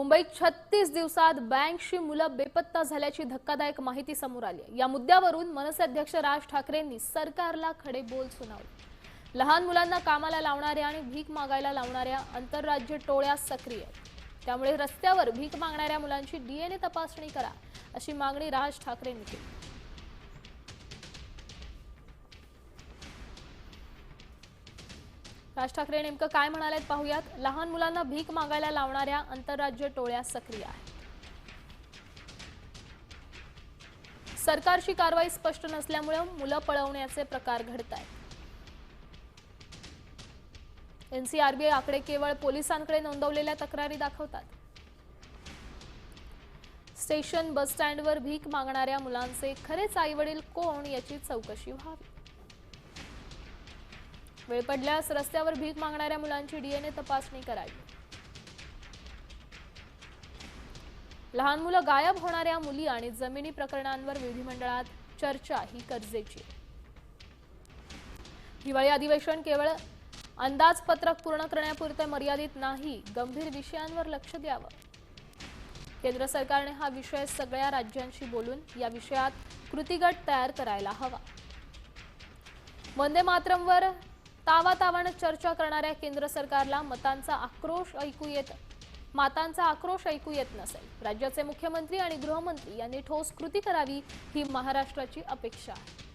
मुंबईत छत्तीस दिवसात बँकशी मुलं बेपत्ता झाल्याची धक्कादायक माहिती समोर आली या मुद्द्यावरून मनसे अध्यक्ष राज ठाकरेंनी सरकारला खडे बोल सुनावले. लहान मुलांना कामाला लावणाऱ्या आणि भीक मागायला लावणाऱ्या आंतरराज्य टोळ्या सक्रिय त्यामुळे रस्त्यावर भीक मागणाऱ्या मुलांची डीएनए तपासणी करा अशी मागणी राज ठाकरेंनी केली. राज ठाकरे नेमकं काय म्हणालेत पाहूयात. लहान मुलांना भीक मागायला लावणाऱ्या आंतरराज्य टोळ्या सक्रिय आहेत. सरकारची कारवाई स्पष्ट नसल्यामुळे मुलं पळवण्याचे प्रकार घडत आहेत. एनसीआरबीआय आकडे केवळ पोलिसांकडे नोंदवलेल्या तक्रारी दाखवतात. स्टेशन बस स्टँडवर भीक मागणाऱ्या मुलांचे खरेच आईवडील कोण याची चौकशी व्हावी? वेळ पडल्यास रस्त्यावर भीक मागणाऱ्या मुलांची डीएनए तपासणी करावी. लहान मुलं गायब होणाऱ्या मुली आणि जमिनी प्रकरणांवर विधिमंडळात चर्चा ही गरजेची. हिवाळी अधिवेशन केवळ अंदाजपत्रक पूर्ण करण्यापुरते मर्यादित नाही गंभीर विषयांवर लक्ष द्यावं. केंद्र सरकारने हा विषय सगळ्या राज्यांशी बोलून या विषयात कृतीगट तयार करायला हवा. वंदे मातरमवर तावातावानं चर्चा करणाऱ्या केंद्र सरकारला मतांचा आक्रोश ऐकू येत मातांचा आक्रोश ऐकू येत नसेल. राज्याचे मुख्यमंत्री आणि गृहमंत्री यांनी ठोस कृती करावी ही महाराष्ट्राची अपेक्षा आहे.